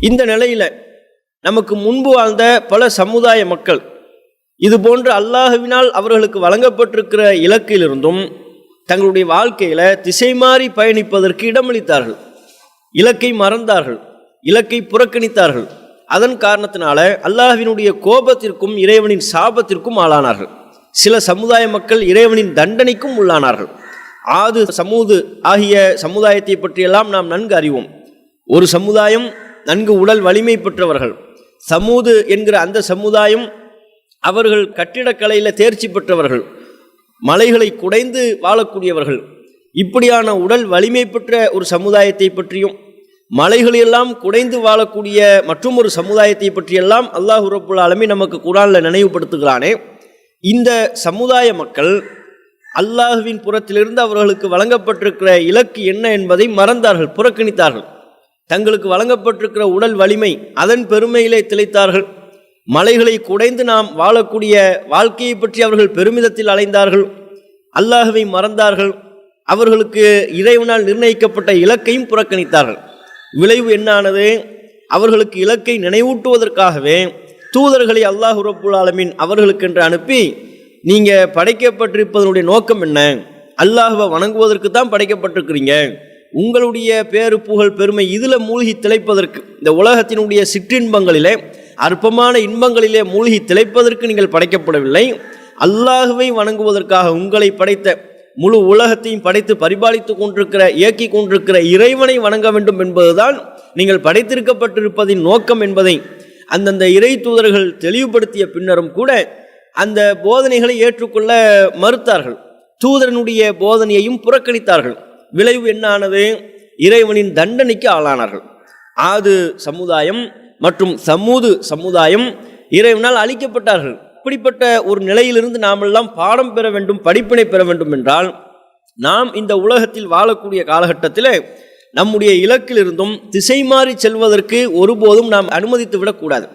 இந்த நிலையில் நமக்கு முன்பு வாழ்ந்த பல சமுதாய மக்கள் இது போன்று அல்லாஹுவினால் அவர்களுக்கு வழங்கப்பட்டிருக்கிற இலக்கிலிருந்தும் தங்களுடைய வாழ்க்கையில் திசை மாறி பயணிப்பதற்கு இடமளித்தார்கள். இலக்கை மறந்தார்கள். இலக்கை புறக்கணித்தார்கள். அதன் காரணத்தினால அல்லாஹினுடைய கோபத்திற்கும் இறைவனின் சாபத்திற்கும் ஆளானார்கள். சில சமுதாய மக்கள் இறைவனின் தண்டனைக்கும் உள்ளானார்கள். ஆது சமூது ஆகிய சமுதாயத்தை பற்றியெல்லாம் நாம் நன்கு அறிவோம். ஒரு சமுதாயம் நன்கு உடல் வலிமை பெற்றவர்கள். சமூது என்கிற அந்த சமுதாயம் அவர்கள் கட்டிடக்கலையில் தேர்ச்சி பெற்றவர்கள். மலைகளை குடைந்து வாழக்கூடியவர்கள். இப்படியான உடல் வலிமை பெற்ற ஒரு சமுதாயத்தை பற்றியும் மலைகளெல்லாம் குடைந்து வாழக்கூடிய மற்றும் ஒரு சமுதாயத்தை பற்றியெல்லாம் அல்லாஹ் ரப்புல் ஆலமீன் நமக்கு குரானில் நினைவுபடுத்துகிறானே. இந்த சமுதாய மக்கள் அல்லாஹுவின் புறத்திலிருந்து அவர்களுக்கு வழங்கப்பட்டிருக்கிற இலக்கு என்ன என்பதை மறந்தார்கள் புறக்கணித்தார்கள். தங்களுக்கு வழங்கப்பட்டிருக்கிற உடல் வலிமை அதன் பெருமையிலே திளைத்தார்கள். மலைகளை குடைந்து நாம் வாழக்கூடிய வாழ்க்கையை பற்றி அவர்கள் பெருமிதத்தில் அலைந்தார்கள். அல்லாஹவை மறந்தார்கள். அவர்களுக்கு இறைவனால் நிர்ணயிக்கப்பட்ட இலக்கையும் புறக்கணித்தார்கள். விளைவு என்னானது? அவர்களுக்கு இலக்கை நினைவூட்டுவதற்காகவே தூதர்களை அல்லாஹ் ரப்புல் அவர்களுக்கு அவர்களுக்கென்று அனுப்பி நீங்கள் படைக்கப்பட்டிருப்பதனுடைய நோக்கம் என்ன? அல்லாஹுவை வணங்குவதற்கு தான் படைக்கப்பட்டிருக்கிறீங்க. உங்களுடைய பேரு புகழ் பெருமை இதில் மூழ்கி திளைப்பதற்கு இந்த உலகத்தினுடைய சிற்றின்பங்களிலே அற்பமான இன்பங்களிலே மூழ்கி திளைப்பதற்கு நீங்கள் படைக்கப்படவில்லை. அல்லாஹுவை வணங்குவதற்காக உங்களை படைத்த முழு உலகத்தையும் படைத்து பரிபாலித்து கொண்டிருக்கிற இயக்கி கொண்டிருக்கிற இறைவனை வணங்க வேண்டும் என்பதுதான் நீங்கள் படைத்திருக்கப்பட்டிருப்பதின் நோக்கம் என்பதை அந்தந்த இறை தூதர்கள் தெளிவுபடுத்திய பின்னரும் கூட அந்த போதனைகளை ஏற்றுக்கொள்ள மறுத்தார்கள். தூதரனுடைய போதனையையும் புறக்கணித்தார்கள். விளைவு என்னானது? இறைவனின் தண்டனைக்கு ஆளானார்கள். ஆது சமுதாயம் மற்றும் சமூது சமுதாயம் இறைவனால் அழிக்கப்பட்டார்கள். இப்படிப்பட்ட ஒரு நிலையிலிருந்து நாமெல்லாம் பாடம் பெற வேண்டும் படிப்பினை பெற வேண்டும் என்றால் நாம் இந்த உலகத்தில் வாழக்கூடிய காலகட்டத்தில் நம்முடைய இலக்கிலிருந்தும் திசை மாறி செல்வதற்கு ஒருபோதும் நாம் அனுமதித்து விடக்கூடாது